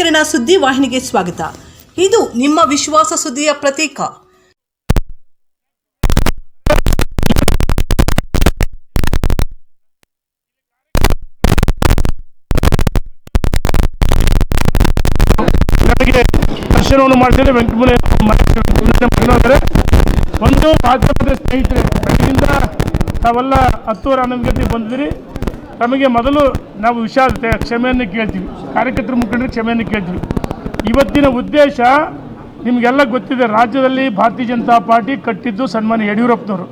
ನಾಯಕರನ ಸುದ್ದಿ ವಾಹಿನಿಗೆ ಸ್ವಾಗತ. ಇದು ನಿಮ್ಮ ವಿಶ್ವಾಸ ಸುದ್ದಿಯ ಪ್ರತೀಕ. ನನಗೆ ದರ್ಶನವನ್ನು ಮಹಿಳೆ ಒಂದು ಸ್ನೇಹಿತರೆ ಬೆಳಗಿನಿಂದ ತಾವೆಲ್ಲ ಹತ್ತುವರೆ ಹನ್ನೊಂದು ಗಂಟೆಗೆ ಬಂದಿದ್ದೀರಿ. ತಮಗೆ ಮೊದಲು ನಾವು ವಿಷಾದತೆ ಕ್ಷಮೆಯನ್ನು ಕೇಳ್ತೀವಿ. ಕಾರ್ಯಕರ್ತರ ಮುಖಂಡರು ಕ್ಷಮೆಯನ್ನು ಕೇಳ್ತೀವಿ. ಇವತ್ತಿನ ಉದ್ದೇಶ ನಿಮಗೆಲ್ಲ ಗೊತ್ತಿದೆ ರಾಜ್ಯದಲ್ಲಿ ಭಾರತೀಯ ಜನತಾ ಪಾರ್ಟಿ ಕಟ್ಟಿದ್ದು ಸನ್ಮಾನ್ಯ ಯಡಿಯೂರಪ್ಪನವರು.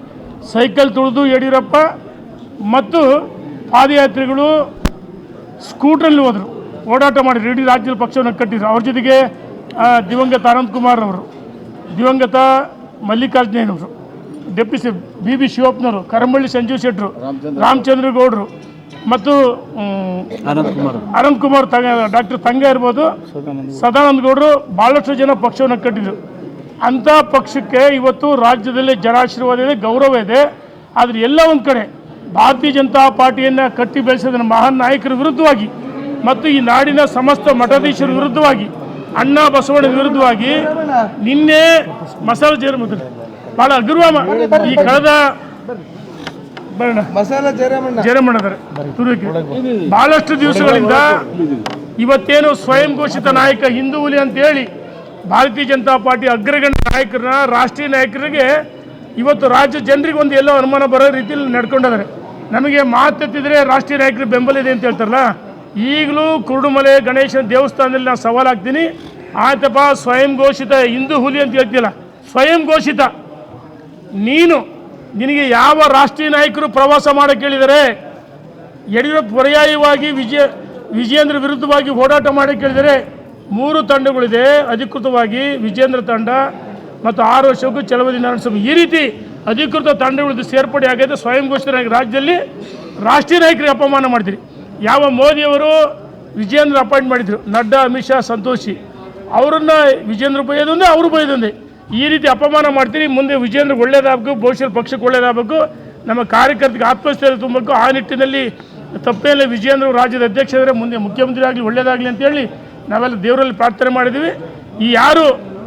ಸೈಕಲ್ ತುಳಿದು ಯಡಿಯೂರಪ್ಪ ಮತ್ತು ಪಾದಯಾತ್ರಿಗಳು ಸ್ಕೂಟ್ರಲ್ಲಿ ಹೋದರು. ಓಡಾಟ ಮಾಡಿದ್ರು. ಇಡೀ ರಾಜ್ಯದ ಪಕ್ಷವನ್ನು ಕಟ್ಟಿದ್ರು. ಅವ್ರ ಜೊತೆಗೆ ದಿವಂಗತ ಅನಂತ್ ಕುಮಾರ್ ಅವರು ದಿವಂಗತ ಮಲ್ಲಿಕಾರ್ಜುನಯ್ಯನವರು ಡೆಪ್ಯೂಟಿ ಬಿ ಬಿ ಶಿವಪ್ಪನವರು ಕರಮಳ್ಳಿ ಸಂಜೀವ್ ಶೆಟ್ಟರು ರಾಮಚಂದ್ರ ಗೌಡರು ಮತ್ತು ಅನಂತ್ ಕುಮಾರ್. ತಂಗ ಡಾಕ್ಟರ್ ತಂಗ ಇರ್ಬೋದು. ಸದಾನಂದ ಗೌಡರು ಭಾಳಷ್ಟು ಜನ ಪಕ್ಷವನ್ನು ಕಟ್ಟಿದ್ರು. ಅಂಥ ಪಕ್ಷಕ್ಕೆ ಇವತ್ತು ರಾಜ್ಯದಲ್ಲಿ ಜನಾಶೀರ್ವಾದ ಇದೆ ಗೌರವ ಇದೆ. ಆದರೆ ಎಲ್ಲ ಒಂದು ಕಡೆ ಭಾರತೀಯ ಜನತಾ ಪಾರ್ಟಿಯನ್ನು ಕಟ್ಟಿ ಬೆಳೆಸಿದ ಮಹಾನ್ ನಾಯಕರ ವಿರುದ್ಧವಾಗಿ ಮತ್ತು ಈ ನಾಡಿನ ಸಮಸ್ತ ಮಠಾಧೀಶರ ವಿರುದ್ಧವಾಗಿ ಅಣ್ಣ ಬಸವಣ್ಣ ವಿರುದ್ಧವಾಗಿ ನಿನ್ನೆ ಮಸಾಲ ಜೇರು ಮೊದಲು ಭಾಳ ಅಗರ್ವ ಈ ಕಳೆದ ಮಸಾಲ ತುರುಕಿ ಬಹಳಷ್ಟು ದಿವಸಗಳಿಂದ ಇವತ್ತೇನು ಸ್ವಯಂ ಘೋಷಿತ ನಾಯಕ ಹಿಂದೂ ಹುಲಿ ಅಂತೇಳಿ ಭಾರತೀಯ ಜನತಾ ಪಾರ್ಟಿ ಅಗ್ರಗಣ್ಯ ನಾಯಕರನ್ನ ರಾಷ್ಟ್ರೀಯ ನಾಯಕರಿಗೆ ಇವತ್ತು ರಾಜ್ಯ ಜನರಿಗೆ ಒಂದು ಎಲ್ಲೋ ಅನುಮಾನ ಬರೋ ರೀತಿಯಲ್ಲಿ ನಡ್ಕೊಂಡಿದ್ದಾರೆ ನಮಗೆ ಮಾತೆತ್ತಿದ್ರೆ ರಾಷ್ಟ್ರೀಯ ನಾಯಕರ ಬೆಂಬಲ ಇದೆ ಅಂತ ಹೇಳ್ತಾರಲ್ಲ? ಈಗಲೂ ಕುರುಡುಮಲೆ ಗಣೇಶನ ದೇವಸ್ಥಾನದಲ್ಲಿ ನಾನು ಸವಾಲಾಗ್ತೀನಿ ಹಾಕ್ತೀನಿ. ಆಯ್ತಪ್ಪ ಸ್ವಯಂ ಘೋಷಿತ ಹಿಂದೂ ಹುಲಿ ಅಂತ ಹೇಳ್ತಿಲ್ಲ ಸ್ವಯಂ ಘೋಷಿತ. ನೀನು ನಿನಗೆ ಯಾವ ರಾಷ್ಟ್ರೀಯ ನಾಯಕರು ಪ್ರವಾಸ ಮಾಡೋಕ್ಕೆ ಹೇಳಿದರೆ ಯಡಿಯೂರಪ್ಪ ಪರ್ಯಾಯವಾಗಿ ವಿಜಯ, ವಿಜಯೇಂದ್ರ ವಿರುದ್ಧವಾಗಿ ಹೋರಾಟ ಮಾಡಿ ಹೇಳಿದರೆ ಮೂರು ತಂಡಗಳಿದೆ. ಅಧಿಕೃತವಾಗಿ ವಿಜೇಂದ್ರ ತಂಡ ಮತ್ತು ಆರು ವರ್ಷಕ್ಕೂ ಚಲವದಿ ನಾರಾಯಣ ಈ ರೀತಿ ಅಧಿಕೃತ ತಂಡಗಳದ್ದು ಸೇರ್ಪಡೆ ಆಗೈತೆ ಸ್ವಯಂ ಘೋಷಣೆ ರಾಜ್ಯದಲ್ಲಿ ರಾಷ್ಟ್ರೀಯ ನಾಯಕರಿಗೆ ಅಪಮಾನ ಮಾಡ್ತೀರಿ ಯಾವ ಮೋದಿಯವರು ವಿಜೇಂದ್ರ ಅಪಾಯಿಂಟ್ ಮಾಡಿದರು. ನಡ್ಡಾ, ಅಮಿತ್ ಶಾ, ಸಂತೋಷಿ. ಅವರನ್ನು ವಿಜೇಂದ್ರ ಬೈಯೋದೊಂದೇ ಅವರು ಬೈಯೋದೊಂದೇ ಈ ರೀತಿ ಅಪಮಾನ ಮಾಡ್ತೀರಿ ಮುಂದೆ ವಿಜೇಂದ್ರ ಒಳ್ಳೇದಾಗಬೇಕು ಭವಿಷ್ಯದ ಪಕ್ಷಕ್ಕೆ ಒಳ್ಳೇದಾಗಬೇಕು ನಮ್ಮ ಕಾರ್ಯಕರ್ತರಿಗೆ ಆತ್ಮಸ್ಥೈರ್ಯ ತುಂಬಬೇಕು ಆ ನಿಟ್ಟಿನಲ್ಲಿ ತಪ್ಪೇಲೆ ವಿಜಯೇಂದ್ರ ರಾಜ್ಯದ ಅಧ್ಯಕ್ಷರೇ ಮುಂದೆ ಮುಖ್ಯಮಂತ್ರಿ ಆಗಲಿ ಒಳ್ಳೇದಾಗಲಿ ಅಂತೇಳಿ ನಾವೆಲ್ಲ ದೇವರಲ್ಲಿ ಪ್ರಾರ್ಥನೆ ಮಾಡಿದ್ದೀವಿ. ಈ ಯಾರು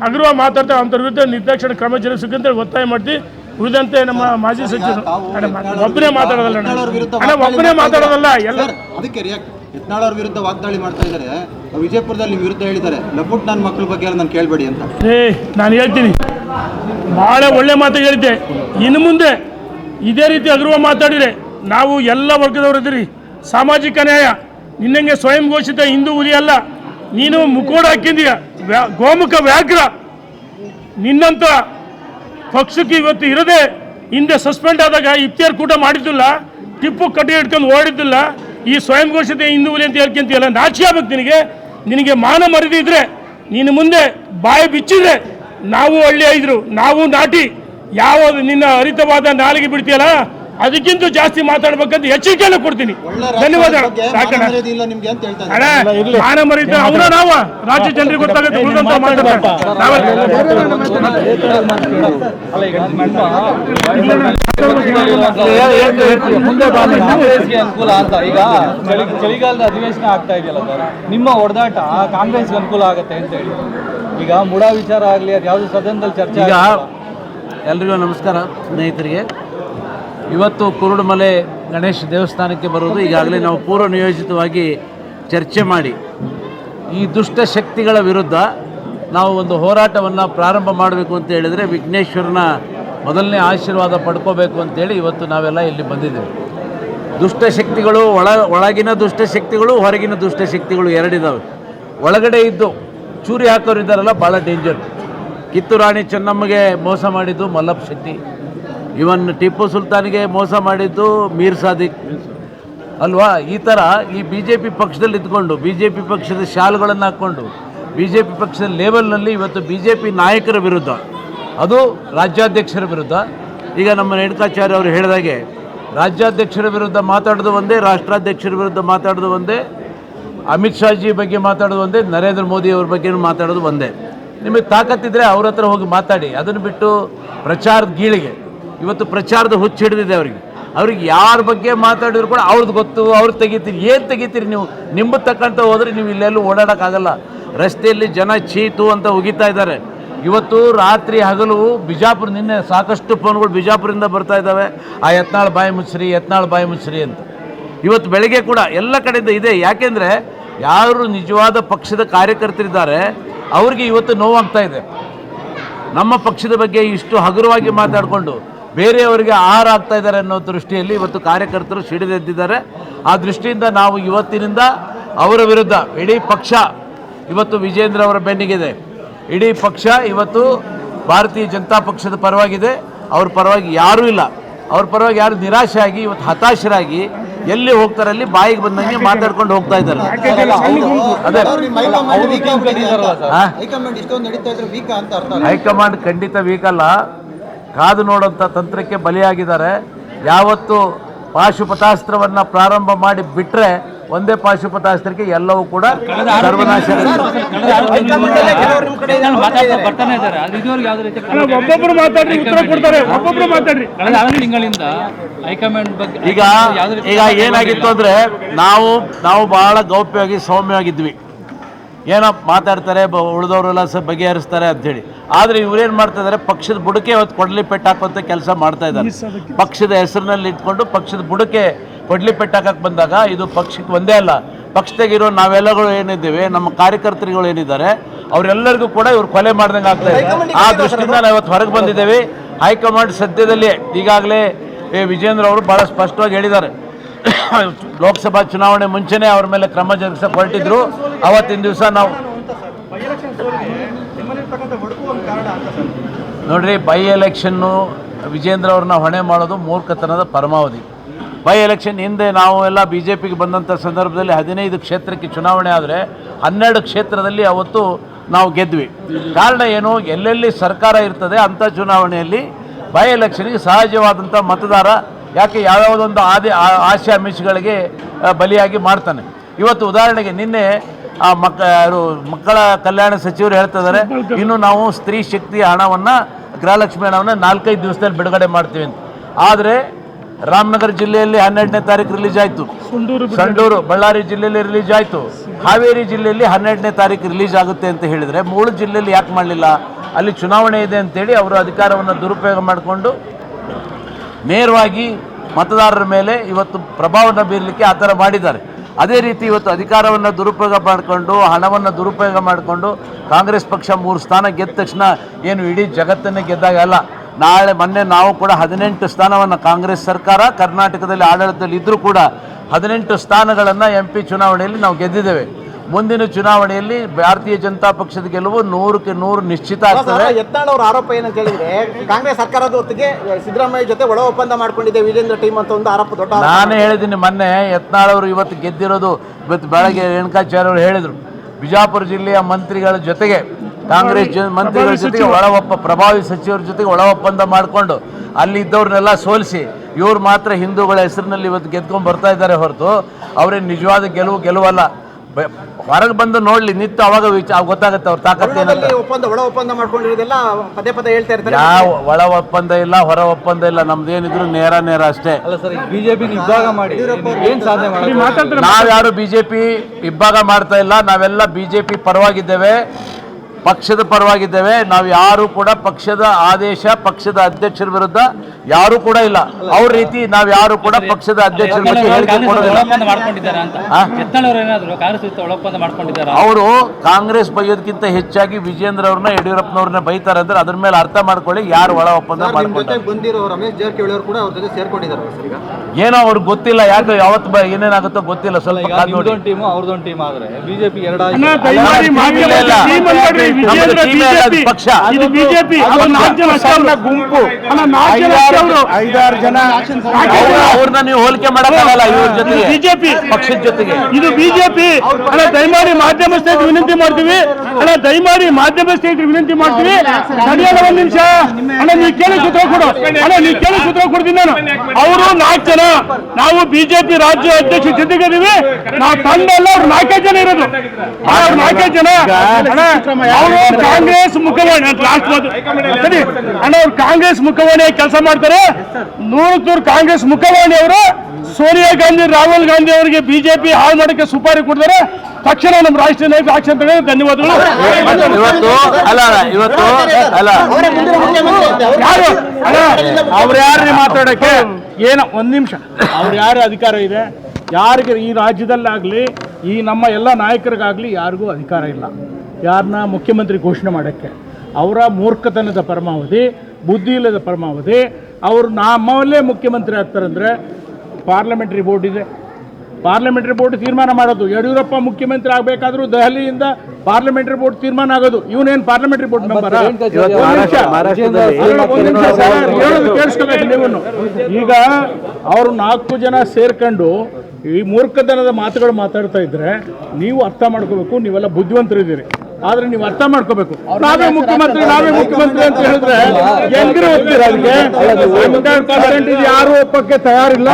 ಅಗ್ರವ ಮಾತಾಡ್ತಾ ಅಂಥವ್ರ ವಿರುದ್ಧ ನಿರ್ದಾಕ್ಷಣ ಕ್ರಮ ಜರುಗಿಸಬೇಕಂತೇಳಿ ಒತ್ತಾಯ ಮಾಡ್ತೀವಿ. ಉಳಿದಂತೆ ನಮ್ಮ ಮಾಜಿ ಸಚಿವರು ಒಬ್ಬನೇ ಮಾತಾಡೋದಲ್ಲ ಒಬ್ಬನೇ ಮಾತಾಡೋದಲ್ಲ ಎಲ್ಲ ಅದಕ್ಕೆ ಯತ್ನಾಳ್ ಅವ್ರ ವಿರುದ್ಧ ವಾಗ್ದಾಳಿ ಮಾಡ್ತಾ ಇದ್ದಾರೆ. ವಿಜಯಪುರದಲ್ಲಿ ವಿರುದ್ಧ ಹೇಳಿದ್ದಾರೆ. ಲಪುಟ್ ನನ್ನ ಮಕ್ಕಳ ಬಗ್ಗೆ ಎಲ್ಲ ನಾನು ಕೇಳಬೇಡಿ ಅಂತ. ಏ, ನಾನು ಹೇಳ್ತೀನಿ. ಭಾಳ ಒಳ್ಳೆ ಮಾತು ಹೇಳಿದ್ದೆ. ಇನ್ನು ಮುಂದೆ ಇದೇ ರೀತಿ ಅಗರ್ವ ಮಾತಾಡಿದರೆ ನಾವು ಎಲ್ಲ ವರ್ಗದವರು ಇದ್ದೀರಿ. ಸಾಮಾಜಿಕ ನ್ಯಾಯ, ನಿನ್ನಂಗೆ ಸ್ವಯಂ ಘೋಷಿತ ಹಿಂದೂ ಹುಲಿ ಅಲ್ಲ. ನೀನು ಮುಖೋಡ ಹಾಕಿದೀಯ ವ್ಯಾ, ಗೋಮುಖ ವ್ಯಾಘ್ರ. ನಿನ್ನಂತ ಪಕ್ಷಕ್ಕೆ ಇವತ್ತು ಇರದೆ ಹಿಂದೆ ಸಸ್ಪೆಂಡ್ ಆದಾಗ ಇಫ್ತಿಯರ್ ಕೂಟ ಮಾಡಿದ್ದಿಲ್ಲ, ಟಿಪ್ಪು ಕಟ್ಟಿ ಹಿಡ್ಕೊಂಡು ಓಡಿದ್ದಿಲ್ಲ, ಈ ಸ್ವಯಂ ಘೋಷಿತ ಹಿಂದೂ ಹುಲಿ ಅಂತ ಹೇಳ್ಕೊಂತೀಯಲ್ಲ ನಾಚಿ ಆಗ್ಬೇಕು ನಿನಗೆ ಮಾನ ಮರೆದಿದ್ರೆ ನಿನ್ನ ನೀನು ಮುಂದೆ ಬಾಯಿ ಬಿಚ್ಚಿದ್ರೆ ನಾವು ಹಳ್ಳಿ ಐದ್ರು ನಾವು ನಾಟಿ. ಯಾವ ನಿನ್ನ ಹರಿತವಾದ ನಾಲಿಗೆ ಬಿಡ್ತೀಯಲ್ಲ? ಅದಕ್ಕಿಂತ ಜಾಸ್ತಿ ಮಾತಾಡ್ಬೇಕಂತ ಎಚ್ಚರಿಕೆಯನ್ನು ಕೊಡ್ತೀನಿ ಧನ್ಯವಾದ ಮಾನ ಮರಿತ ಅವರ ನಾವು ರಾಜ್ಯ ಜನರಿಗೆ ಗೊತ್ತಾಗುತ್ತೆ ಉಳಿದಂತ ಮಾತಾಡ್ತಾರೆ ಕಾಂಗ್ರೆಸ್ಗೆ ಅನುಕೂಲ ಅಂತ ಈಗ ಚಳಿ ಚಳಿಗಾಲದ ಅಧಿವೇಶನ ಆಗ್ತಾ ಇದೆಯಲ್ಲ ಸರ್ ನಿಮ್ಮ ಹೊಡೆದಾಟ ಕಾಂಗ್ರೆಸ್ಗೆ ಅನುಕೂಲ ಆಗುತ್ತೆ ಅಂತ ಹೇಳಿ ಈಗ ಮುಡಾ ವಿಚಾರ ಆಗಲಿ ಅದು ಯಾವ್ದು ಸದನದಲ್ಲಿ ಚರ್ಚೆ ಈಗ. ಎಲ್ರಿಗೂ ನಮಸ್ಕಾರ ಸ್ನೇಹಿತರಿಗೆ ಇವತ್ತು ಕುರುಡುಮಲೆ ಗಣೇಶ ದೇವಸ್ಥಾನಕ್ಕೆ ಬರುವುದು ಈಗಾಗಲೇ ನಾವು ಪೂರ್ವ ನಿಯೋಜಿತವಾಗಿ ಚರ್ಚೆ ಮಾಡಿ. ಈ ದುಷ್ಟ ಶಕ್ತಿಗಳ ವಿರುದ್ಧ ನಾವು ಒಂದು ಹೋರಾಟವನ್ನು ಪ್ರಾರಂಭ ಮಾಡಬೇಕು ಅಂತ ಹೇಳಿದರೆ ವಿಘ್ನೇಶ್ವರನ ಮೊದಲನೇ ಆಶೀರ್ವಾದ ಪಡ್ಕೋಬೇಕು ಅಂತೇಳಿ ಇವತ್ತು ನಾವೆಲ್ಲ ಇಲ್ಲಿ ಬಂದಿದ್ದೇವೆ. ದುಷ್ಟಶಕ್ತಿಗಳು ಒಳ, ಒಳಗಿನ ದುಷ್ಟಶಕ್ತಿಗಳು ಹೊರಗಿನ ದುಷ್ಟಶಕ್ತಿಗಳು ಎರಡಿದ್ದಾವೆ ಒಳಗಡೆ ಇದ್ದು ಚೂರಿ ಹಾಕೋರು ಇದ್ದಾರಲ್ಲ ಭಾಳ ಡೇಂಜರ್ ಕಿತ್ತು ರಾಣಿ ಚೆನ್ನಮ್ಮಗೆ ಮೋಸ ಮಾಡಿದ್ದು ಮಲ್ಲಪ್ಪ ಶೆಟ್ಟಿ. ಇವನ್ ಟಿಪ್ಪು ಸುಲ್ತಾನ್ಗೆ ಮೋಸ ಮಾಡಿದ್ದು ಮೀರ್ ಸಾದಿಕ್. ಅಲ್ವಾ? ಈ ಥರ ಈ ಬಿ ಜೆ ಪಿ ಪಕ್ಷದಲ್ಲಿ ಇದ್ಕೊಂಡು ಬಿ ಜೆ ಪಿ ಪಕ್ಷದ ಶಾಲುಗಳನ್ನು ಹಾಕ್ಕೊಂಡು ಬಿ ಜೆ ಪಿ ಪಕ್ಷದ ಲೇವಲ್ನಲ್ಲಿ ಇವತ್ತು ಬಿ ಜೆ ಪಿ ನಾಯಕರ ವಿರುದ್ಧ, ಅದು ರಾಜ್ಯಾಧ್ಯಕ್ಷರ ವಿರುದ್ಧ. ಈಗ ನಮ್ಮ ರೇಣುಕಾಚಾರ್ಯ ಅವರು ಹೇಳಿದಾಗೆ ರಾಜ್ಯಾಧ್ಯಕ್ಷರ ವಿರುದ್ಧ ಮಾತಾಡೋದು ಒಂದೇ, ರಾಷ್ಟ್ರಾಧ್ಯಕ್ಷರ ವಿರುದ್ಧ ಮಾತಾಡೋದು ಒಂದೇ, ಅಮಿತ್ ಶಾಜಿ ಬಗ್ಗೆ ಮಾತಾಡೋದು ಒಂದೇ, ನರೇಂದ್ರ ಮೋದಿ ಅವ್ರ ಬಗ್ಗೆ ಮಾತಾಡೋದು ಒಂದೇ. ನಿಮಗೆ ತಾಕತ್ತಿದ್ರೆ ಅವ್ರ ಹತ್ರ ಹೋಗಿ ಮಾತಾಡಿ, ಅದನ್ನು ಬಿಟ್ಟು ಪ್ರಚಾರದ ಗೀಳಿಗೆ. ಇವತ್ತು ಪ್ರಚಾರದ ಹುಚ್ಚು ಹಿಡಿದಿದೆ ಅವರಿಗೆ. ಅವ್ರಿಗೆ ಯಾರ ಬಗ್ಗೆ ಮಾತಾಡಿದ್ರು ಕೂಡ ಅವ್ರದ್ದು ಗೊತ್ತು ಅವ್ರು ತೆಗಿತೀರಿ. ಏನು ತೆಗಿತೀರಿ ನೀವು? ನಿಮ್ಮ ತಕ್ಕಂತ ಹೋದ್ರೆ ನೀವು ಇಲ್ಲೆಲ್ಲೂ ಓಡಾಡೋಕ್ಕಾಗಲ್ಲ. ರಸ್ತೆಯಲ್ಲಿ ಜನ ಚೀತು ಅಂತ ಉಗಿತಾ ಇದ್ದಾರೆ. ಇವತ್ತು ರಾತ್ರಿ ಹಗಲು ಬಿಜಾಪುರ ನಿನ್ನೆ ಸಾಕಷ್ಟು ಫೋನ್ಗಳು ಬಿಜಾಪುರದಿಂದ ಬರ್ತಾ ಇದ್ದಾವೆ. ಆ ಯತ್ನಾಳ್ ಬಾಯಿ ಮುಚ್ಚ್ರಿ, ಯತ್ನಾಳ್ ಬಾಯಿ ಮುಚ್ಚ್ರಿ ಅಂತ. ಇವತ್ತು ಬೆಳಗ್ಗೆ ಕೂಡ ಎಲ್ಲ ಕಡೆಯಿಂದ ಇದೆ. ಯಾಕೆಂದರೆ ಯಾರು ನಿಜವಾದ ಪಕ್ಷದ ಕಾರ್ಯಕರ್ತರಿದ್ದಾರೆ, ಅವ್ರಿಗೆ ಇವತ್ತು ನೋವಾಗ್ತಾ ಇದೆ. ನಮ್ಮ ಪಕ್ಷದ ಬಗ್ಗೆ ಇಷ್ಟು ಹಗುರವಾಗಿ ಮಾತಾಡಿಕೊಂಡು ಬೇರೆಯವರಿಗೆ ಆಹಾರ ಆಗ್ತಾ ಇದ್ದಾರೆ ಅನ್ನೋ ದೃಷ್ಟಿಯಲ್ಲಿ ಇವತ್ತು ಕಾರ್ಯಕರ್ತರು ಸಿಡಿದೆದ್ದಿದ್ದಾರೆ ಆ ದೃಷ್ಟಿಯಿಂದ ನಾವು ಇವತ್ತಿನಿಂದ ಅವರ ವಿರುದ್ಧ ಇಡೀ ಪಕ್ಷ ಇವತ್ತು ವಿಜೇಂದ್ರ ಅವರ ಬೆನ್ನಿಗಿದೆ ಇಡೀ ಪಕ್ಷ ಇವತ್ತು ಭಾರತೀಯ ಜನತಾ ಪಕ್ಷದ ಪರವಾಗಿದೆ ಅವ್ರ ಪರವಾಗಿ ಯಾರೂ ಇಲ್ಲ ಅವ್ರ ಪರವಾಗಿ ಯಾರು ನಿರಾಶೆ ಆಗಿ ಇವತ್ತು ಹತಾಶರಾಗಿ ಎಲ್ಲಿ ಹೋಗ್ತಾರೆ ಅಲ್ಲಿ ಬಾಯಿಗೆ ಬಂದಂಗೆ ಮಾತಾಡ್ಕೊಂಡು ಹೋಗ್ತಾ ಇದ್ದಾರೆ ಹೈಕಮಾಂಡ್ ಖಂಡಿತ ವೀಕ್ ಅಲ್ಲ? ಕಾದು ನೋಡೋಂಥ ತಂತ್ರಕ್ಕೆ ಬಲಿಯಾಗಿದ್ದಾರೆ. ಯಾವತ್ತು ಪಾಶುಪಥಾಸ್ತ್ರವನ್ನು ಪ್ರಾರಂಭ ಮಾಡಿ ಬಿಟ್ಟರೆ ಒಂದೇ ಪಾಶುಪತಾಸ್ತ್ರಕ್ಕೆ ಎಲ್ಲವೂ ಕೂಡ ಸರ್ವನಾಶ ಈಗ ಈಗ ಏನಾಗಿತ್ತು ಅಂದ್ರೆ ನಾವು ನಾವು ಬಹಳ ಗೌಪ್ಯವಾಗಿ ಸೌಮ್ಯವಾಗಿದ್ವಿ. ಏನೋ ಮಾತಾಡ್ತಾರೆ ಬ ಉಳಿದವರೆಲ್ಲ ಸ ಬಗೆಹರಿಸ್ತಾರೆ ಅಂಥೇಳಿ ಆದರೆ ಇವರೇನು ಮಾಡ್ತಾ ಇದ್ದಾರೆ ಪಕ್ಷದ ಬುಡಕೆ ಹೊತ್ತು ಕೊಡ್ಲಿ ಪೆಟ್ಟು ಹಾಕುವಂಥ ಕೆಲಸ ಮಾಡ್ತಾ ಇದ್ದಾರೆ ಪಕ್ಷದ ಹೆಸರಿನಲ್ಲಿ ಇಟ್ಕೊಂಡು ಪಕ್ಷದ ಬುಡಕೆ ಕೊಡ್ಲಿ ಪೆಟ್ಟು ಹಾಕಕ್ಕೆ ಬಂದಾಗ ಇದು ಪಕ್ಷಕ್ಕೆ ಒಂದೇ ಅಲ್ಲ. ಪಕ್ಷದಾಗಿರೋ ನಾವೆಲ್ಲಗಳು ಏನಿದ್ದೀವಿ ನಮ್ಮ ಕಾರ್ಯಕರ್ತರುಗಳು ಏನಿದ್ದಾರೆ ಅವರೆಲ್ಲರಿಗೂ ಕೂಡ ಇವ್ರು ಕೊಲೆ ಮಾಡ್ದಂಗೆ ಆಗ್ತಾ ಇದೆ. ಆ ದೃಷ್ಟಿಯಿಂದ ನಾವು ಇವತ್ತು ಹೊರಗೆ ಬಂದಿದ್ದೇವೆ. ಹೈಕಮಾಂಡ್ ಸದ್ಯದಲ್ಲಿ ಈಗಾಗಲೇ ವಿಜೇಂದ್ರ ಅವರು ಭಾಳ ಸ್ಪಷ್ಟವಾಗಿ ಹೇಳಿದ್ದಾರೆ. ಲೋಕಸಭಾ ಚುನಾವಣೆ ಮುಂಚೆನೇ ಅವ್ರ ಮೇಲೆ ಕ್ರಮ ಜರುಗಿಸಕ್ಕೆ ಹೊರಟಿದ್ರು ಅವತ್ತಿನ ದಿವಸ ನಾವು ನೋಡ್ರಿ ಬೈ ಎಲೆಕ್ಷನ್ನು ವಿಜೇಂದ್ರ ಅವ್ರನ್ನ ಹೊಣೆ ಮಾಡೋದು ಮೂರ್ಖತನದ ಪರಮಾವಧಿ. ಬೈ ಎಲೆಕ್ಷನ್ ಹಿಂದೆ ನಾವು ಎಲ್ಲ ಬಿ ಜೆ ಪಿಗೆ ಬಂದಂಥ ಸಂದರ್ಭದಲ್ಲಿ ಹದಿನೈದು ಕ್ಷೇತ್ರಕ್ಕೆ ಚುನಾವಣೆ ಆದರೆ ಹನ್ನೆರಡು ಕ್ಷೇತ್ರದಲ್ಲಿ ಅವತ್ತು ನಾವು ಗೆದ್ವಿ. ಕಾರಣ ಏನು? ಎಲ್ಲೆಲ್ಲಿ ಸರ್ಕಾರ ಇರ್ತದೆ ಅಂಥ ಚುನಾವಣೆಯಲ್ಲಿ ಬೈ ಎಲೆಕ್ಷನ್ಗೆ ಸಹಜವಾದಂಥ ಮತದಾರ ಯಾಕೆ ಯಾವ್ಯಾವುದೊಂದು ಆದಿ ಆಮಿಷಗಳಿಗೆ ಬಲಿಯಾಗಿ ಮಾಡ್ತಾನೆ. ಇವತ್ತು ಉದಾಹರಣೆಗೆ ನಿನ್ನೆ ಆ ಮಕ್ಕ ಯಾರು ಮಕ್ಕಳ ಕಲ್ಯಾಣ ಸಚಿವರು ಹೇಳ್ತಿದ್ದಾರೆ ಇನ್ನು ನಾವು ಸ್ತ್ರೀ ಶಕ್ತಿ ಹಣವನ್ನು ಗೃಹಲಕ್ಷ್ಮಿ ಹಣವನ್ನು ನಾಲ್ಕೈದು ದಿವಸದಲ್ಲಿ ಬಿಡುಗಡೆ ಮಾಡ್ತೀವಿ ಅಂತ. ಆದರೆ ರಾಮನಗರ ಜಿಲ್ಲೆಯಲ್ಲಿ ಹನ್ನೆರಡನೇ ತಾರೀಕು ರಿಲೀಸ್ ಆಯಿತು. ಸಂಡೂರು ಬಳ್ಳಾರಿ ಜಿಲ್ಲೆಯಲ್ಲಿ ರಿಲೀಸ್ ಆಯಿತು. ಹಾವೇರಿ ಜಿಲ್ಲೆಯಲ್ಲಿ ಹನ್ನೆರಡನೇ ತಾರೀಕು ರಿಲೀಸ್ ಆಗುತ್ತೆ ಅಂತ ಹೇಳಿದರೆ ಮೂಳು ಜಿಲ್ಲೆಯಲ್ಲಿ ಯಾಕೆ ಮಾಡಲಿಲ್ಲ? ಅಲ್ಲಿ ಚುನಾವಣೆ ಇದೆ ಅಂತೇಳಿ ಅವರು ಅಧಿಕಾರವನ್ನು ದುರುಪಯೋಗ ಮಾಡಿಕೊಂಡು ನೇರವಾಗಿ ಮತದಾರರ ಮೇಲೆ ಇವತ್ತು ಪ್ರಭಾವವನ್ನು ಬೀರಲಿಕ್ಕೆ ಆ ಥರ ಮಾಡಿದ್ದಾರೆ. ಅದೇ ರೀತಿ ಇವತ್ತು ಅಧಿಕಾರವನ್ನು ದುರುಪಯೋಗ ಮಾಡಿಕೊಂಡು, ಹಣವನ್ನು ದುರುಪಯೋಗ ಮಾಡಿಕೊಂಡು ಕಾಂಗ್ರೆಸ್ ಪಕ್ಷ ಮೂರು ಸ್ಥಾನ ಗೆದ್ದ ತಕ್ಷಣ ಏನು ಇಡೀ ಜಗತ್ತನ್ನೇ ಗೆದ್ದಾಗಲ್ಲ ನಾಳೆ ಮೊನ್ನೆ ನಾವು ಕೂಡ ಹದಿನೆಂಟು ಸ್ಥಾನವನ್ನು ಕಾಂಗ್ರೆಸ್ ಸರ್ಕಾರ, ಕರ್ನಾಟಕದಲ್ಲಿ ಆಡಳಿತದಲ್ಲಿ ಇದ್ದರೂ ಕೂಡ ಹದಿನೆಂಟು ಸ್ಥಾನಗಳನ್ನು ಎಂ ಪಿ ಚುನಾವಣೆಯಲ್ಲಿ ನಾವು ಗೆದ್ದಿದ್ದೇವೆ. ಮುಂದಿನ ಚುನಾವಣೆಯಲ್ಲಿ ಭಾರತೀಯ ಜನತಾ ಪಕ್ಷದ ಗೆಲುವು ನೂರಕ್ಕೆ ನೂರು ನಿಶ್ಚಿತ ಆಗ್ತದೆ. ಯತ್ನಾಳ್ ಅವ್ರ ಆರೋಪ ಏನಂತ ಹೇಳಿದ್ರೆ ಕಾಂಗ್ರೆಸ್ ಸರ್ಕಾರದ ಹೊತ್ತಿಗೆ ಸಿದ್ದರಾಮಯ್ಯ ಜೊತೆ ಒಳ ಒಪ್ಪಂದ ಮಾಡ್ಕೊಂಡಿದೆ ವಿಜೇಂದ್ರ ಟೀಮ್ ಅಂತ ಒಂದು ಆರೋಪ ದೊಡ್ಡ. ನಾನೇ ಹೇಳಿದ್ದೀನಿ ಮೊನ್ನೆ ಯತ್ನಾಳ್ ಅವರು ಇವತ್ತು ಗೆದ್ದಿರೋದು ಇವತ್ತು ಬೆಳಗ್ಗೆ ರೇಣುಕಾಚಾರ್ಯ ಅವರು ಹೇಳಿದರು. ಬಿಜಾಪುರ ಜಿಲ್ಲೆಯ ಮಂತ್ರಿಗಳ ಜೊತೆಗೆ ಕಾಂಗ್ರೆಸ್ ಮಂತ್ರಿಗಳ ಜೊತೆಗೆ ಒಳ ಒಪ್ಪ ಪ್ರಭಾವಿ ಸಚಿವರ ಜೊತೆಗೆ ಒಳ ಒಪ್ಪಂದ ಮಾಡಿಕೊಂಡು ಅಲ್ಲಿ ಇದ್ದವ್ರನ್ನೆಲ್ಲ ಸೋಲಿಸಿ ಇವ್ರು ಮಾತ್ರ ಹಿಂದೂಗಳ ಹೆಸರಿನಲ್ಲಿ ಇವತ್ತು ಗೆದ್ಕೊಂಡು ಬರ್ತಾ ಇದ್ದಾರೆ ಹೊರತು ಅವರೇ ನಿಜವಾದ ಗೆಲುವು ಗೆಲುವಲ್ಲ. ಹೊರಗೆ ಬಂದು ನೋಡ್ಲಿ ನಿತ್ಯ ಅವಾಗ ಗೊತ್ತಾಗುತ್ತೆ ಅವ್ರ ತಾಕತ್ತೆ ಒಪ್ಪಂದ ಒಳ ಒಪ್ಪಂದ ಮಾಡ್ಕೊಂಡಿರೋದೆಲ್ಲ ಪದೇ ಪದೇ ಹೇಳ್ತಾ ಇರ್ತಾರೆ. ಯಾವ ಒಳ ಒಪ್ಪಂದ ಇಲ್ಲ ಹೊರ ಒಪ್ಪಂದ ಇಲ್ಲ ನಮ್ದೇನಿದ್ರು ನೇರ ನೇರ ಅಷ್ಟೇ. ಅಲ್ಲ ಸರ್ ಬಿಜೆಪಿ ಇಬ್ಬಾಗ ಮಾಡಿ ಏನ್ ಸಾಧನೆ ಮಾಡಿ ಮಾತಾಡ್ತಾರೆ ನಾವ್ಯಾರು ಬಿಜೆಪಿ ಇಬ್ಬಾಗ ಮಾಡ್ತಾ ಇಲ್ಲ ನಾವೆಲ್ಲ ಬಿಜೆಪಿ ಪರವಾಗಿದ್ದೇವೆ. ಪಕ್ಷದ ಪರವಾಗಿದ್ದೇವೆ. ನಾವು ಯಾರು ಕೂಡ ಪಕ್ಷದ ಆದೇಶ ಪಕ್ಷದ ಅಧ್ಯಕ್ಷರ ವಿರುದ್ಧ ಯಾರು ಕೂಡ ಇಲ್ಲ. ಅವ್ರ ರೀತಿ ನಾವು ಯಾರು ಕೂಡ ಪಕ್ಷದ ಅಧ್ಯಕ್ಷರ ಬಗ್ಗೆ ಹೇಳಿಕೆ ಕೊಡೋದಿಲ್ಲ? ಅವರು ಏನಾದ್ರು ಕಾಂಗ್ರೆಸ್ ಜೊತೆ ಒಳಪ್ಪಂದ ಮಾಡ್ಕೊಂಡಿದ್ದಾರೆ? ಅವರು ಕಾಂಗ್ರೆಸ್ ಬೈಯೋದಕ್ಕಿಂತ ಹೆಚ್ಚಾಗಿ ವಿಜೇಂದ್ರ ಅವ್ರನ್ನ ಯಡಿಯೂರಪ್ಪನವ್ರನ್ನ ಬೈತಾರೆ ಅಂದ್ರೆ ಅದ್ರ ಮೇಲೆ ಅರ್ಥ ಮಾಡ್ಕೊಳ್ಳಿ ಯಾರು ಒಳ ಒಪ್ಪಂದ ಏನೋ ಅವ್ರಿಗೆ ಗೊತ್ತಿಲ್ಲ. ಯಾಕೆ ಯಾವತ್ತು ಬ ಏನೇನಾಗುತ್ತೋ ಗೊತ್ತಿಲ್ಲ. ಸ್ವಲ್ಪ ಟೀಮ್ ಕಾದ್ ನೋಡಿ. ನಿಮ್ದೊಂದು ಟೀಮು ಅವ್ರದೊಂದು ಟೀಮ್ ಆದ್ರೆ. ಬಿಜೆಪಿ ಪಕ್ಷ. ಇದು ಬಿಜೆಪಿ. ಗುಂಪು. ಐದಾರು ಜನ ಅವ್ರ- ಅವ್ರನ್ನ ನೀವು ಹೋಲಿಕೆ ಮಾಡಲ್ಲ ಇವ್ರ ಜೊತೆಗೆ. ಬಿಜೆಪಿ. ಪಕ್ಷದ ಜೊತೆಗೆ. ಇದು ಬಿಜೆಪಿ. ಅಣ್ಣ ದಯಮಾಡಿ ಮಾಧ್ಯಮ ಸ್ನೇಹಿತರು ವಿನಂತಿ ಮಾಡ್ತೀವಿ. ಅಣ್ಣ ದಯಮಾಡಿ ಮಾಧ್ಯಮ ಸ್ನೇಹಿತರು ವಿನಂತಿ ಮಾಡ್ತೀವಿ. ಸರಿಯಾದ ಒಂದ್ ನಿಮಿಷ. ಅಣ್ಣ ನೀವು ಕೇಳಿ ಸೂತ್ರ ಕೊಡು. ಅಣ್ಣ ನೀವು ಕೇಳಿ ಸೂತ್ರ ಕೊಡ್ತೀನಿ ನಾನು. ಅವರು ನಾಲ್ಕು ಜನ. ನಾವು ಬಿಜೆಪಿ ರಾಜ್ಯ ಅಧ್ಯಕ್ಷ ಜೊತೆಗಿದ್ದೀವಿ ನಾವು ತಂಡ ಅಲ್ಲ ಅವ್ರು ನಾಲ್ಕೇ ಜನ ಇರೋದು. ಅವ್ರು ನಾಲ್ಕೇ ಜನ. ಅವರು ಕಾಂಗ್ರೆಸ್ ಮುಖವಾಣಿ ಸರಿ ಅಣ್ಣ ಅವ್ರು ಕಾಂಗ್ರೆಸ್ ಮುಖವಾಣಿ ಕೆಲಸ ಮಾಡ್ತಾರೆ. ನೂರಕ್ಕೆ ನೂರು ಕಾಂಗ್ರೆಸ್ ಮುಖವಾಣಿ ಅವರು ಸೋನಿಯಾ ಗಾಂಧಿ ರಾಹುಲ್ ಗಾಂಧಿ ಅವರಿಗೆ ಬಿಜೆಪಿ ಹಾಳು ಮಾಡೋಕ್ಕೆ ಸುಪಾರಿ ಕೊಡ್ತಾರೆ. ತಕ್ಷಣ ನಮ್ಮ ರಾಷ್ಟ್ರೀಯ ನಾಯಕ ಆಕ್ಷನ್ ತಗೊಂಡು ಧನ್ಯವಾದಗಳು. ಅಲ್ಲ ಇವತ್ತು ಅಲ್ಲ. ಯಾರು? ಅವ್ರು ಯಾರು ಮಾತಾಡೋಕ್ಕೆ? ಏನು ಒಂದು ನಿಮಿಷ. ಅವ್ರ ಯಾರು ಅಧಿಕಾರ ಇದೆ? ಯಾರಿಗೆ ಈ ರಾಜ್ಯದಲ್ಲಾಗ್ಲಿ ಈ ನಮ್ಮ ಎಲ್ಲ ನಾಯಕರಿಗಾಗ್ಲಿ ಯಾರಿಗೂ ಅಧಿಕಾರ ಇಲ್ಲ. ಯಾರನ್ನ ಮುಖ್ಯಮಂತ್ರಿ ಘೋಷಣೆ ಮಾಡೋಕ್ಕೆ? ಅವರ ಮೂರ್ಖತನದ ಪರಮಾವಧಿ ಬುದ್ಧಿ ಇಲ್ಲದ ಪರಮಾವಧಿ ಅವರು ನಮ್ಮಲ್ಲೇ ಮುಖ್ಯಮಂತ್ರಿ ಆಗ್ತಾರಂದ್ರೆ ಪಾರ್ಲಿಮೆಂಟ್ರಿ ಬೋರ್ಡ್ ಇದೆ. ಪಾರ್ಲಿಮೆಂಟ್ರಿ ಬೋರ್ಡ್ ತೀರ್ಮಾನ ಮಾಡೋದು. ಯಡಿಯೂರಪ್ಪ ಮುಖ್ಯಮಂತ್ರಿ ಆಗಬೇಕಾದ್ರೂ ದೆಹಲಿಯಿಂದ ಪಾರ್ಲಿಮೆಂಟ್ರಿ ಬೋರ್ಡ್ ತೀರ್ಮಾನ ಆಗೋದು. ಇವನೇನು ಪಾರ್ಲಿಮೆಂಟ್ರಿ ಬೋರ್ಡ್ ಮೆಂಬರ್? ಕೇಳಿಸ್ಕೊಬೇಕು ನೀವುನು. ಈಗ ಅವರು ನಾಲ್ಕು ಜನ ಸೇರ್ಕೊಂಡು ಈ ಮೂರ್ಖತನದ ಮಾತುಗಳು ಮಾತಾಡ್ತಾ ಇದ್ರೆ ನೀವು ಅರ್ಥ ಮಾಡ್ಕೋಬೇಕು ನೀವೆಲ್ಲ ಬುದ್ಧಿವಂತರಿದ್ದೀರಿ. ಆದ್ರೆ ನೀವು ಅರ್ಥ ಮಾಡ್ಕೋಬೇಕು. ನಾವೇ ಮುಖ್ಯಮಂತ್ರಿ ನಾವೇ ಮುಖ್ಯಮಂತ್ರಿ ಅಂತ ಹೇಳಿದ್ರೆ ಹೆಂಗ್ರೆ ಹೋಗ್ತೀರಾ ಅದಕ್ಕೆ? ಹಂಡ್ರೆಡ್ ಪರ್ಸೆಂಟ್ ಯಾರು ಒಪ್ಪಕ್ಕೆ ತಯಾರಿಲ್ಲ.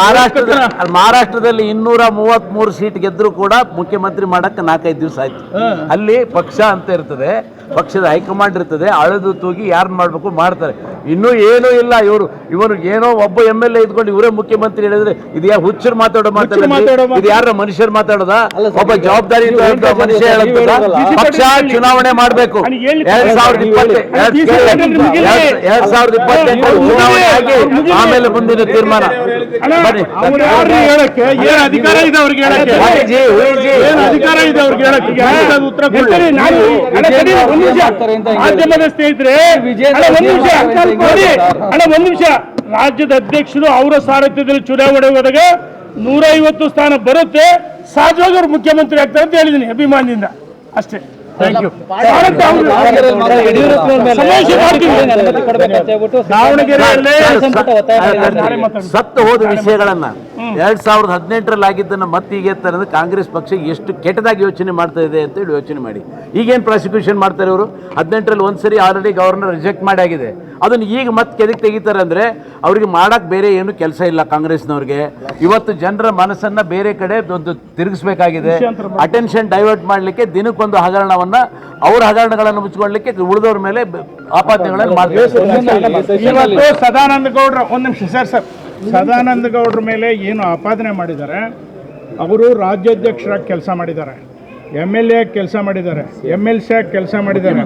ಮಹಾರಾಷ್ಟ್ರದ ಮಹಾರಾಷ್ಟ್ರದಲ್ಲಿ ಇನ್ನೂರ ಮೂವತ್ತ್ ಮೂರು ಸೀಟ್ ಗೆದ್ರು ಕೂಡ ಮುಖ್ಯಮಂತ್ರಿ ಮಾಡಕ್ಕೆ ನಾಲ್ಕೈದು ದಿವಸ ಆಯ್ತು. ಅಲ್ಲಿ ಪಕ್ಷ ಅಂತ ಇರ್ತದೆ. ಪಕ್ಷದ ಹೈಕಮಾಂಡ್ ಇರ್ತದೆ ಅಳೆದು ತೂಗಿ ಯಾರನ್ನ ಮಾಡಬೇಕು ಮಾಡ್ತಾರೆ. ಇನ್ನೂ ಏನೂ ಇಲ್ಲ ಇವರು. ಇವರು ಏನೋ ಒಬ್ಬ ಎಂ ಎಲ್ ಎ ಇದ್ಕೊಂಡು ಇವರೇ ಮುಖ್ಯಮಂತ್ರಿ ಹೇಳಿದ್ರೆ ಇದು ಯಾರು ಹುಚ್ಚರು ಮಾತಾಡೋ ಮಾತಾಡೋ ಮಾತಾಡೋದು ಇದು ಯಾರ ಮನುಷ್ಯರು ಮಾತಾಡೋದ? ಒಬ್ಬ ಜವಾಬ್ದಾರಿ ಮನುಷ್ಯ ಪಕ್ಷ ಚುನಾವಣೆ ಮಾಡಬೇಕು. ಎರಡ್ ಸಾವಿರದ ಇಪ್ಪತ್ತ ಎರಡ್ ಸಾವಿರದ ಇಪ್ಪತ್ತೆಂಟು ಚುನಾವಣೆ ಆಗಿ ಆಮೇಲೆ ಮುಂದಿನ ತೀರ್ಮಾನ. ಬನ್ನಿ. ಅವ್ರು ಹೇಳಕ್ಕೆ? ಏನ್ ಅಧಿಕಾರ ಇದೆ ಅವ್ರಿಗೆ ಹೇಳಕ್ಕೆ? ಹುಯಿಜಿ, ಹುಯಿಜಿ. ಏನ್ ಅಧಿಕಾರ ಇದೆ ಅವ್ರಿಗೆ ಹೇಳಕ್ಕೆ? ಅದಕ್ಕೆ ಅದು ಉತ್ತರ ಮಾಧ್ಯಮದ ಸ್ನೇಹಿತರೆ ಅಣ್ಣ, ಒಂದ್ ನಿಮಿಷ ರಾಜ್ಯದ ಅಧ್ಯಕ್ಷರು ಅವರ ಸಾರಥ್ಯದಲ್ಲಿ ಚುನಾವಣೆ ಹೋದಾಗ ನೂರ ಐವತ್ತು ಸ್ಥಾನ ಬರುತ್ತೆ. ಸಹಜವಾಗಿ ಅವ್ರು ಮುಖ್ಯಮಂತ್ರಿ ಆಗ್ತಾರೆ ಅಂತ ಹೇಳಿದ್ದೀನಿ ಅಭಿಮಾನದಿಂದ ಅಷ್ಟೇ. ದಾವಣಗೆರೆಯಲ್ಲಿ. ಸತ್ತು ಹೋದ ವಿಷಯಗಳನ್ನ ಎರಡ್ ಸಾವಿರದ ಹದಿನೆಂಟರಲ್ಲಿ ಆಗಿದ್ದನ್ನ ಮತ್ತೆ ಈಗ ಎತ್ತಾರೆ ಅಂದ್ರೆ ಕಾಂಗ್ರೆಸ್ ಪಕ್ಷ ಎಷ್ಟು ಕೆಟ್ಟದಾಗಿ ಯೋಚನೆ ಮಾಡ್ತಾ ಇದೆ ಅಂತ ಹೇಳಿ ಯೋಚನೆ ಮಾಡಿ. ಈಗೇನು ಪ್ರಾಸಿಕ್ಯೂಷನ್ ಮಾಡ್ತಾರೆ ಇವರು? ಹದಿನೆಂಟರಲ್ಲಿ ಒಂದ್ಸರಿ ಆಲ್ರೆಡಿ ಗವರ್ನರ್ ರಿಜೆಕ್ಟ್ ಮಾಡಿ ಆಗಿದೆ. ಅದನ್ನ ಈಗ ಮತ್ತೆ ಕೆದಕ್ ತೆಗಿತಾರೆ ಅಂದರೆ ಅವ್ರಿಗೆ ಮಾಡೋಕ್ಕೆ ಬೇರೆ ಏನು ಕೆಲಸ ಇಲ್ಲ ಕಾಂಗ್ರೆಸ್ನವ್ರಿಗೆ. ಇವತ್ತು ಜನರ ಮನಸ್ಸನ್ನ ಬೇರೆ ಕಡೆ ಒಂದು ತಿರುಗಿಸ್ಬೇಕಾಗಿದೆ. ಅಟೆನ್ಷನ್ ಡೈವರ್ಟ್ ಮಾಡಲಿಕ್ಕೆ ದಿನಕ್ಕೊಂದು ಹಗರಣವನ್ನು ಅವ್ರ ಹಗರಣಗಳನ್ನು ಮುಚ್ಕೊಳ್ಳಲಿಕ್ಕೆ ಉಳಿದವ್ರ ಮೇಲೆ ಆಪಾದನೆಗಳನ್ನು ಮಾಡ್ತಾರೆ ಇವತ್ತು ಸದಾನಂದ ಗೌಡ್ರ ಒಂದು ನಿಮಿಷ ಸರ್ ಸರ್. ಸದಾನಂದ ಗೌಡ್ರ ಮೇಲೆ ಏನು ಆಪಾದನೆ ಮಾಡಿದ್ದಾರೆ ಅವರು ರಾಜ್ಯಾಧ್ಯಕ್ಷರಾಗಿ ಕೆಲಸ ಮಾಡಿದ್ದಾರೆ ಎಂ ಎಲ್ ಎ ಕೆಲಸ ಮಾಡಿದ್ದಾರೆ ಎಂ ಎಲ್ ಸಿ ಆಗಿ ಕೆಲಸ ಮಾಡಿದ್ದಾರೆ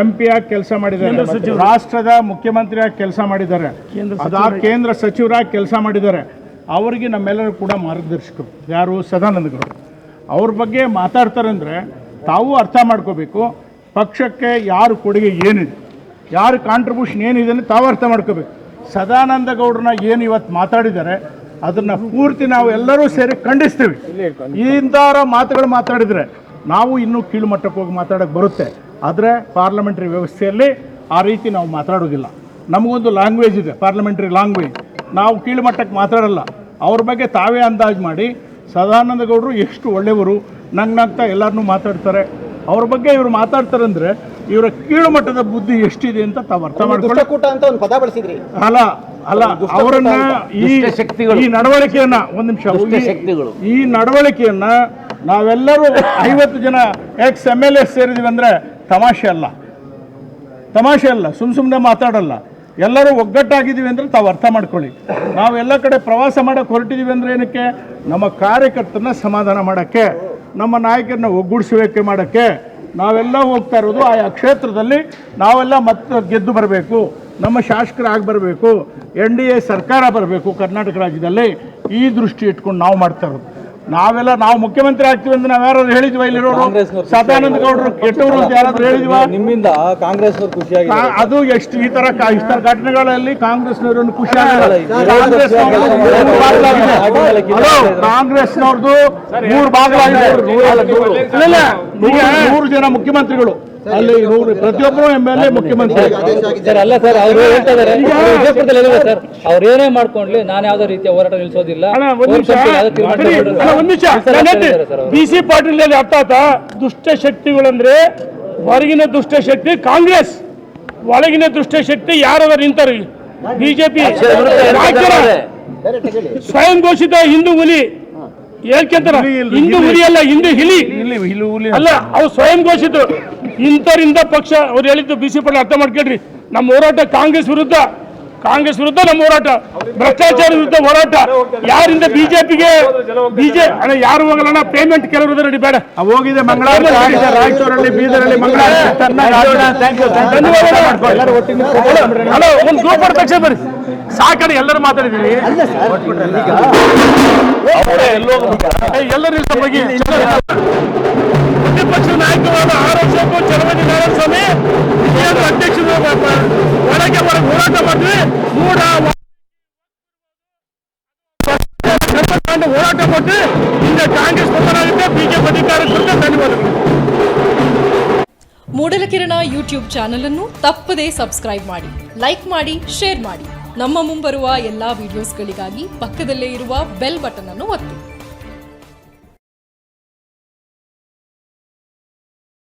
ಎಂ ಪಿ ಆಗಿ. ಕೆಲಸ ಮಾಡಿದ್ದಾರೆ ರಾಷ್ಟ್ರದ ಮುಖ್ಯಮಂತ್ರಿಯಾಗಿ ಕೆಲಸ ಮಾಡಿದ್ದಾರೆ ಅದಾ ಕೇಂದ್ರ ಸಚಿವರಾಗಿ ಕೆಲಸ ಮಾಡಿದ್ದಾರೆ. ಅವರಿಗೆ ನಮ್ಮೆಲ್ಲರೂ ಕೂಡ ಮಾರ್ಗದರ್ಶಕರು ಯಾರು ಸದಾನಂದ ಗೌಡ್ರು ಅವ್ರ ಬಗ್ಗೆ ಮಾತಾಡ್ತಾರೆ ಅಂದರೆ ತಾವು ಅರ್ಥ ಮಾಡ್ಕೋಬೇಕು ಪಕ್ಷಕ್ಕೆ ಯಾರು ಕೊಡುಗೆ ಏನಿದೆ ಯಾರು ಕಾಂಟ್ರಿಬ್ಯೂಷನ್ ಏನಿದೆ ತಾವು ಅರ್ಥ ಮಾಡ್ಕೋಬೇಕು. ಸದಾನಂದ ಗೌಡ್ರನ್ನ ಏನು ಇವತ್ತು ಮಾತಾಡಿದ್ದಾರೆ, ಅದನ್ನ ಪೂರ್ತಿ ನಾವು ಎಲ್ಲರೂ ಸೇರಿ ಖಂಡಿಸ್ತೀವಿ. ಇಂಥವರ ಮಾತುಗಳು ಮಾತಾಡಿದರೆ ನಾವು ಇನ್ನೂ ಕೀಳು ಮಟ್ಟಕ್ಕೆ ಹೋಗಿ ಮಾತಾಡೋಕ್ಕೆ ಬರುತ್ತೆ. ಆದರೆ ಪಾರ್ಲಿಮೆಂಟ್ರಿ ವ್ಯವಸ್ಥೆಯಲ್ಲಿ ಆ ರೀತಿ ನಾವು ಮಾತಾಡೋದಿಲ್ಲ. ನಮಗೊಂದು ಲ್ಯಾಂಗ್ವೇಜ್ ಇದೆ ಪಾರ್ಲಿಮೆಂಟ್ರಿ ಲ್ಯಾಂಗ್ವೇಜ್ ನಾವು ಕೀಳು ಮಟ್ಟಕ್ಕೆ ಮಾತಾಡಲ್ಲ. ಅವ್ರ ಬಗ್ಗೆ ತಾವೇ ಅಂದಾಜು ಮಾಡಿ, ಸದಾನಂದ ಗೌಡರು ಎಷ್ಟು ಒಳ್ಳೆಯವರು, ನಂಗೆ ನಗ್ತಾ ಎಲ್ಲರನ್ನೂ ಮಾತಾಡ್ತಾರೆ. ಅವ್ರ ಬಗ್ಗೆ ಇವರು ಮಾತಾಡ್ತಾರೆ ಅಂದರೆ ಇವರ ಕೀಳುಮಟ್ಟದ ಬುದ್ಧಿ ಎಷ್ಟಿದೆ ಅಂತ ತಾವು ಅರ್ಥ ಮಾಡ್ಕೊಂಡು ದುಷ್ಟಕೂಟ ಅಂತ ಒಂದು ಪದ ಬಳಸಿದ್ರಿ. ಅಲ್ಲ ಅಲ್ಲ ಅವರನ್ನ ಈ ದುಷ್ಟ ಶಕ್ತಿಗಳು. ಈ ನಡವಳಿಕೆಯನ್ನ ಒಂದ್ ನಿಮಿಷ ಶಕ್ತಿಗಳು. ಈ ನಡವಳಿಕೆಯನ್ನ ನಾವೆಲ್ಲರೂ ಐವತ್ತು ಜನ ಎಕ್ಸ್ ಎಂ ಎಲ್ ಎ ಸೇರಿದೀವಿ ಅಂದ್ರೆ ತಮಾಷೆ ಅಲ್ಲ. ತಮಾಷೆ ಅಲ್ಲ ಸುಮ್ ಸುಮ್ಮನೆ ಮಾತಾಡಲ್ಲ. ಎಲ್ಲರೂ ಒಗ್ಗಟ್ಟಾಗಿದ್ದೀವಿ ಅಂದ್ರೆ ತಾವು ಅರ್ಥ ಮಾಡ್ಕೊಳ್ಳಿ. ನಾವು ಎಲ್ಲ ಕಡೆ ಪ್ರವಾಸ ಮಾಡಕ್ಕೆ ಹೊರಟಿದ್ದೀವಿ ಅಂದ್ರೆ ಏನಕ್ಕೆ? ನಮ್ಮ ಕಾರ್ಯಕರ್ತರನ್ನ ಸಮಾಧಾನ ಮಾಡೋಕ್ಕೆ. ನಮ್ಮ ನಾಯಕರನ್ನ ಒಗ್ಗೂಡಿಸುವಿಕೆ ಮಾಡೋಕ್ಕೆ ನಾವೆಲ್ಲ ಹೋಗ್ತಾ ಇರೋದು ಆಯಾ ಕ್ಷೇತ್ರದಲ್ಲಿ, ನಾವೆಲ್ಲ ಮತ್ತೆ ಗೆದ್ದು ಬರಬೇಕು. ನಮ್ಮ ಶಾಸಕರಾಗಿ ಬರಬೇಕು. ಎನ್ ಡಿ ಎ ಸರ್ಕಾರ ಬರಬೇಕು. ಕರ್ನಾಟಕ ರಾಜ್ಯದಲ್ಲಿ ಈ ದೃಷ್ಟಿ ಇಟ್ಕೊಂಡು ನಾವು ಮಾಡ್ತಾ ಇರೋದು. ನಾವೆಲ್ಲ ನಾವು ಮುಖ್ಯಮಂತ್ರಿ ಆಗ್ತೀವಿ ಅಂತ ನಾವು ಯಾರಾದ್ರು ಹೇಳಿದ್ವಾ ಇಲ್ಲಿರೋರು ಸದಾನಂದ ಗೌಡರು ಕೆಟ್ಟವರು ಅಂತ ಯಾರಾದ್ರು ಹೇಳಿದ್ವಾ ನಿಮ್ಮಿಂದ ಕಾಂಗ್ರೆಸ್ ಖುಷಿಯಾಗಿ ಅದು ಎಷ್ಟು ಈ ತರ ಕಾ- ಇಷ್ಟ ಘಟನೆಗಳಲ್ಲಿ ಕಾಂಗ್ರೆಸ್ನವ್ರನ್ನು ಖುಷಿ ಆಗಲ್ಲ ಕಾಂಗ್ರೆಸ್ನವ್ರದ್ದು ಮೂರು ಭಾಗಗಳಾಗಿದೆ ಮೂರು ಜನ ಮುಖ್ಯಮಂತ್ರಿಗಳು ಅಲ್ಲಿ ಪ್ರತಿಯೊಬ್ಬರು ಎಂ ಎಲ್ ಎ ಮುಖ್ಯಮಂತ್ರಿ. ಸರ್ ಅಲ್ಲ ಸರ್ ಅವ್ರು ಹೇಳ್ತಾ ಇದಾರೆ ವಿಜಯಪುರದಲ್ಲಿ ಸರ್. ಅವ್ರು ಏನೇ ಮಾಡ್ಕೊಂಡ್ಲಿ ನಾನು ಯಾವ್ದೋ ರೀತಿಯ ಹೋರಾಟ ನಿಲ್ಸೋದಿಲ್ಲ. ಅಣ್ಣ, ಒಂದ್ ನಿಮಿಷ. ಹೋರಾಟ ಯಾವ್ದೋ ತೀರ್ಮಾನ ತಡಿ, ತಗೊಳ್ಳೋದು ಅಣ್ಣ, ಒಂದ್ ನಿಮಿಷ. ಈ ಥರ ನನ್ನ ಹೇಳ್ತಾ ಇದ್ದಾರೆ ಬಿ ಸಿ ಪಾಟೀಲ್ ಅರ್ಥಾತ ಅರ್ಥ ದುಷ್ಟ ಶಕ್ತಿಗಳಂದ್ರೆ ಹೊರಗಿನ ದುಷ್ಟ ಶಕ್ತಿ ಕಾಂಗ್ರೆಸ್. ಒಳಗಿನ ದುಷ್ಟ ಶಕ್ತಿ ಯಾರದ ನಿಂತಾರ? ಬಿಜೆಪಿ ಸ್ವಯಂ ಘೋಷಿತ ಹಿಂದೂ ಹುಲಿ. ಹೇಳ್ಕೆಂತಾರ ಹಿಂದೂ ಹುಲಿ ಅಲ್ಲ ಹಿಂದೂ ಹುಲಿ. ಅಲ್ಲ ಅವ್ರು ಸ್ವಯಂ ಘೋಷಿತ ಇಂಥರಿಂದ ಪಕ್ಷ ಅವ್ರು ಹೇಳಿದ್ದು ಬಿ ಸಿ ಪಾಟೀಲ್ ಅರ್ಥ ಮಾಡ್ಕೊಳ್ರಿ ನಮ್ಮ ಹೋರಾಟ ಕಾಂಗ್ರೆಸ್ ವಿರುದ್ಧ ಕಾಂಗ್ರೆಸ್ ವಿರುದ್ಧ ನಮ್ಮ ಹೋರಾಟ ಭ್ರಷ್ಟಾಚಾರ ವಿರುದ್ಧ ಹೋರಾಟ ಯಾರಿಂದ ಬಿಜೆಪಿಗೆ ಬಿಜೆ ಅಣ್ಣ ಯಾರು ಹೋಗಲ್ಲ ಪೇಮೆಂಟ್ ಕೆಲವರು ರೆಡಿ ಬೇಡ ಹೋಗಿದೆ ರಾಯಚೂರಲ್ಲಿ ಬೀದರಲ್ಲಿ ಹಲೋ ಒಂದು ಗ್ರೂಪ್ ತಕ್ಷಣ ಬರ್ರಿ ಸಾಕಡೆ ಎಲ್ಲರೂ ಮಾತಾಡಿದೀವಿ ಎಲ್ಲರೂ ಬಗ್ಗೆ ಪ್ರತಿಪಕ್ಷ ನಾಯಕರಾದ R S F Chalavadi Narayana Swamy Vijayendra ಅಧ್ಯಕ್ಷರು ಒಳಗೆ ಹೊರಗೆ ಹೋರಾಟ ಮಾಡಿದ್ವಿ ಮೂಡ ಹೋರಾಟ ಕೊಟ್ಟು ಹಿಂದೆ ಕಾಂಗ್ರೆಸ್ ಪತನಾಗುತ್ತೆ ಬಿಜೆಪಿ ಅಧಿಕಾರಕ್ಕೆ ಧನ್ಯವಾದಗಳು. ಮೂಡಲಕಿರಣ ಯೂಟ್ಯೂಬ್ ಚಾನೆಲ್ ಅನ್ನು ತಪ್ಪದೇ ಸಬ್ಸ್ಕ್ರೈಬ್ ಮಾಡಿ, ಲೈಕ್ ಮಾಡಿ, ಶೇರ್ ಮಾಡಿ. ನಮ್ಮ ಮುಂಬರುವ ಎಲ್ಲಾ ವಿಡಿಯೋಸ್ಗಳಿಗಾಗಿ ಪಕ್ಕದಲ್ಲೇ ಇರುವ ಬೆಲ್ ಬಟನ್ ಅನ್ನು ಒತ್ತಿ.